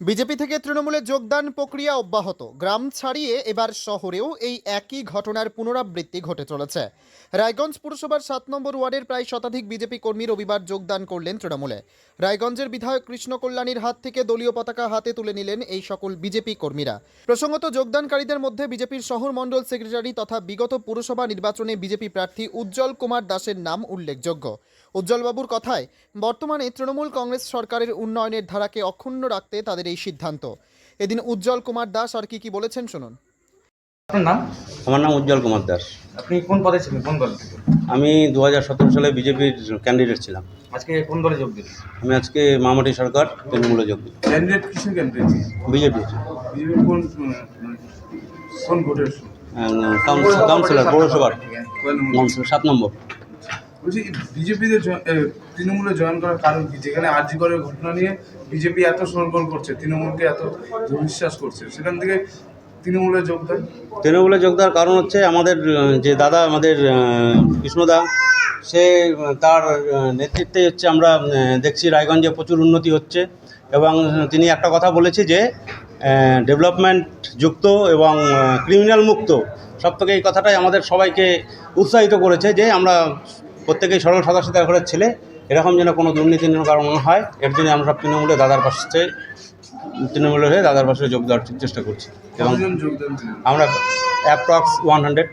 BJP থেকে তৃণমূলে যোগদান প্রক্রিয়া অব্যাহত। গ্রাম ছাড়িয়ে এবার শহরেও এই একই ঘটনার পুনরাবৃত্তি ঘটে চলেছে। রায়গঞ্জ পুরসভার সাত নম্বর ওয়ার্ডের প্রায় শতাধিক বিজেপি কর্মী রবিবার যোগদান করলেন তৃণমূলে। রায়গঞ্জের বিধায়ক কৃষ্ণ কল্যাণীর হাত থেকে দলীয় পতাকা হাতে তুলে নিলেন এই সকল বিজেপি কর্মীরা। প্রসঙ্গত, যোগদানকারীদের মধ্যে বিজেপির শহর মণ্ডল সেক্রেটারি তথা বিগত পুরসভা নির্বাচনে বিজেপি প্রার্থী উজ্জ্বল কুমার দাসের নাম উল্লেখযোগ্য। উজ্জ্বলবাবুর কথায় বর্তমানে তৃণমূল কংগ্রেস সরকারের উন্নয়নের ধারাকে অক্ষুণ্ণ রাখতে তাদের এই সিদ্ধান্ত। এদিন উজ্জ্বল কুমার দাস আর কি কি বলেছেন শুনুন। আপনার নাম? আমার নাম উজ্জ্বল কুমার দাস। আপনি কোন পদে ছিলেন? কোন দল থেকে? আমি দুহাজার সতেরো সালে বিজেপির ক্যান্ডিডেট ছিলাম। আজকে কোন দলে যোগ দিলেন? আমি আজকে মামাটি সরকার তৃণমূলে যোগ দিই ক্যান্ডিডেট কিসের ক্যান্ডিডেট বিজেপি। বিজেপি কোন কোন ভোটের? কাউন্সিলর পৌরসভার। কোন কাউন্সিলর সাত নম্বর। বলছি বিজেপিতে তৃণমূলে জয়েন করার কারণ কি? যেখানে আরজি করের ঘটনা নিয়ে বিজেপি এত সরগোল করছে, তৃণমূলকে এত বিশ্বাস করছে, সেখান থেকে তৃণমূলে যোগদান তৃণমূলে যোগ দেওয়ার কারণ হচ্ছে আমাদের যে দাদা, আমাদের কৃষ্ণদা, সে, তার নেতৃত্বে হচ্ছে আমরা দেখছি রায়গঞ্জে প্রচুর উন্নতি হচ্ছে এবং তিনি একটা কথা বলেছে যে ডেভেলপমেন্ট যুক্ত এবং ক্রিমিনাল মুক্ত, সব থেকে এই কথাটাই আমাদের সবাইকে উৎসাহিত করেছে যে আমরা প্রত্যেকেই সরল সাদা সাদা ঘরের ছেলে এরকম যেন কোনো দুর্নীতি যেন কারণ না হয় এর জন্য আমরা সব তৃণমূলে দাদার পাশে তৃণমূলের হয়ে দাদার পাশে যোগ দেওয়ার চেষ্টা করছি। এবং তৃণমূল আমরা অ্যাপ্রক্স ওয়ান হান্ড্রেড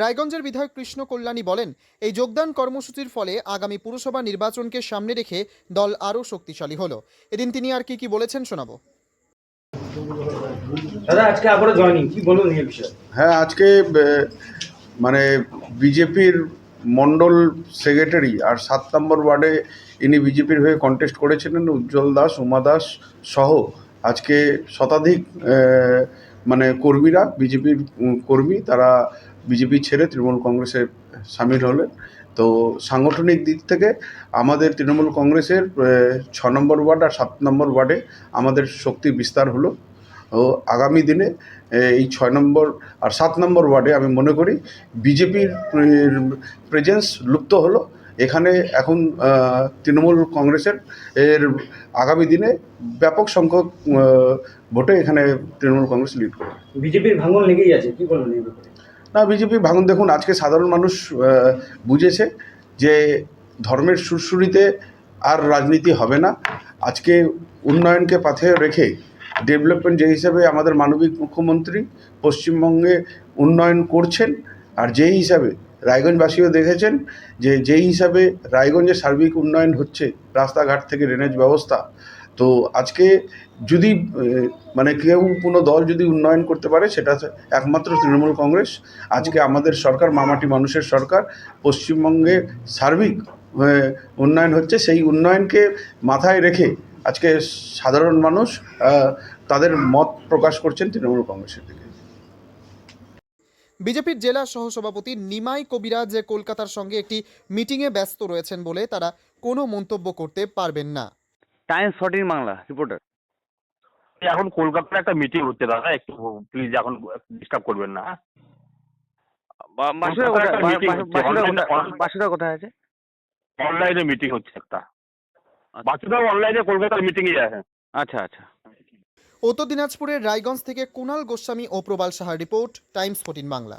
রায়গঞ্জের বিধায়ক কৃষ্ণ কল্যাণী বলেন এই যোগদান কর্মসূচির ফলে আগামী পুরসভা নির্বাচনকে সামনে রেখে দল আরও শক্তিশালী হলো। এদিন তিনি আর কি কি বলেছেন শোনাবো। দাদা আজকে আবারও জয়নিং কি বলুন এই বিষয়ে? হ্যাঁ আজকে মানে বিজেপির মণ্ডল সেক্রেটারি আর সাত নম্বর ওয়ার্ডে ইনি বিজেপির হয়ে কন্টেস্ট করেছিলেন, উজ্জ্বল দাস, উমা দাস সহ আজকে শতাধিক মানে কর্মীরা, বিজেপির কর্মী তারা বিজেপি ছেড়ে তৃণমূল কংগ্রেসে সামিল হলেন। তো সাংগঠনিক দিক থেকে আমাদের তৃণমূল কংগ্রেসের ছ নম্বর ওয়ার্ড আর সাত নম্বর ওয়ার্ডে আমাদের শক্তি বিস্তার হলো। ও আগামী দিনে এই ছয় নম্বর আর সাত নম্বর ওয়ার্ডে আমি মনে করি বিজেপির প্রেজেন্স লুপ্ত হলো। এখানে এখন তৃণমূল কংগ্রেসের এর আগামী দিনে ব্যাপক সংখ্যক ভোটে এখানে তৃণমূল কংগ্রেস লিড করবে। বিজেপির ভাঙন লেগেই আছে কি এই ব্যাপারে? না বিজেপি ভাঙন দেখুন আজকে সাধারণ মানুষ বুঝেছে যে ধর্মের সুরসুরিতে আর রাজনীতি হবে না। আজকে উন্নয়নকে পাথে রেখে ডেভেলপমেন্ট যে হিসাবে আমাদের মানবিক মুখ্যমন্ত্রী পশ্চিমবঙ্গে উন্নয়ন করছেন, আর যেই হিসাবে রায়গঞ্জবাসীও দেখেছেন যে যেই হিসাবে রায়গঞ্জে সার্বিক উন্নয়ন হচ্ছে, রাস্তাঘাট থেকে ড্রেনেজ ব্যবস্থা, তো আজকে যদি মানে কেউ কোনো দল যদি উন্নয়ন করতে পারে, সেটা একমাত্র তৃণমূল কংগ্রেস। আজকে আমাদের সরকার, মামাটি মানুষের সরকার, পশ্চিমবঙ্গে সার্বিক উন্নয়ন হচ্ছে, সেই উন্নয়নকে মাথায় রেখে আজকে সাধারণ মানুষ আহ, তাদের মত প্রকাশ করছেন তৃণমূল কংগ্রেসের দিকে। বিজেপির জেলা সহসভাপতি নিমাই কবিরাজ যে কলকাতার সঙ্গে একটি মিটিংয়ে ব্যস্ত রয়েছেন বলে তারা কোনো মন্তব্য করতে পারবেন না। টাইমস ফোর্টিন বাংলা রিপোর্টার এখন কলকাতার একটা মিটিং হচ্ছে দাদা একটু প্লিজ এখন ডিস্টার্ব করবেন না। বাসুরা কোথায়? আছে? অনলাইনে মিটিং হচ্ছে একটা। আচ্ছা। বাচ্চারাও অনলাইনে কলকাতার মিটিংয়ে আছে আচ্ছা আচ্ছা। উত্তর দিনাজপুরের রায়গঞ্জ থেকে কুনাল গোস্বামী ও প্রবাল সাহার রিপোর্ট টাইমস ফোর্টিন বাংলা।